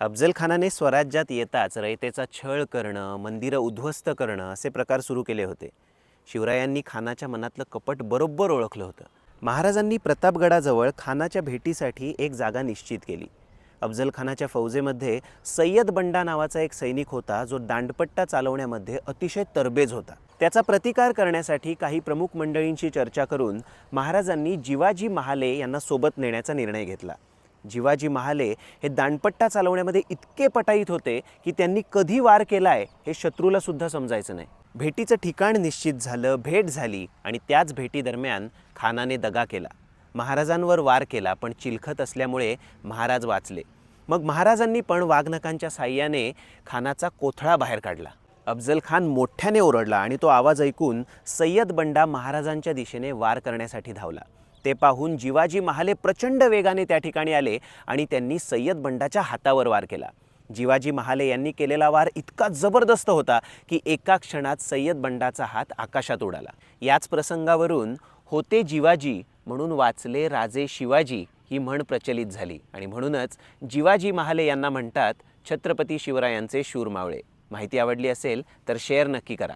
अफजल खानाने स्वराज्यात येताच रयतेचा छळ करणं मंदिरं उद्ध्वस्त करणं असे प्रकार सुरू केले होते. शिवरायांनी खानाच्या मनातलं कपट बरोबर ओळखलं होतं. महाराजांनी प्रतापगडाजवळ खानाच्या भेटीसाठी एक जागा निश्चित केली. अफजल खानाच्या फौजेमध्ये सय्यद बंडा नावाचा एक सैनिक होता जो दांडपट्टा चालवण्यामध्ये अतिशय तरबेज होता. त्याचा प्रतिकार करण्यासाठी काही प्रमुख मंडळींशी चर्चा करून महाराजांनी जिवाजी महाले यांना सोबत नेण्याचा निर्णय घेतला. जिवाजी महाले हे दांडपट्टा चालवण्यामध्ये इतके पटाईत होते की त्यांनी कधी वार केला आहे हे शत्रूला सुद्धा समजायचं नाही. भेटीचं ठिकाण निश्चित झालं भेट झाली आणि त्याच भेटीदरम्यान खानाने दगा केला. महाराजांवर वार केला पण चिलखत असल्यामुळे महाराज वाचले. मग महाराजांनी पण वाघनकांच्या साह्याने खानाचा कोथळा बाहेर काढला. अफजल खान मोठ्याने ओरडला आणि तो आवाज ऐकून सय्यद बंडा महाराजांच्या दिशेने वार करण्यासाठी धावला. ते पाहून जिवाजी महाले प्रचंड वेगाने त्या ठिकाणी आले आणि त्यांनी सय्यद बंडाच्या हातावर वार केला. जिवाजी महाले यांनी केलेला वार इतका जबरदस्त होता की एका क्षणात सय्यद बंडाचा हात आकाशात उडाला. याच प्रसंगावरून होते जिवाजी म्हणून वाचले राजे शिवाजी ही म्हण प्रचलित झाली आणि म्हणूनच जिवाजी महाले यांना म्हणतात छत्रपती शिवरायांचे शूर मावळे माहिती आवडली असेल तर शेअर नक्की करा.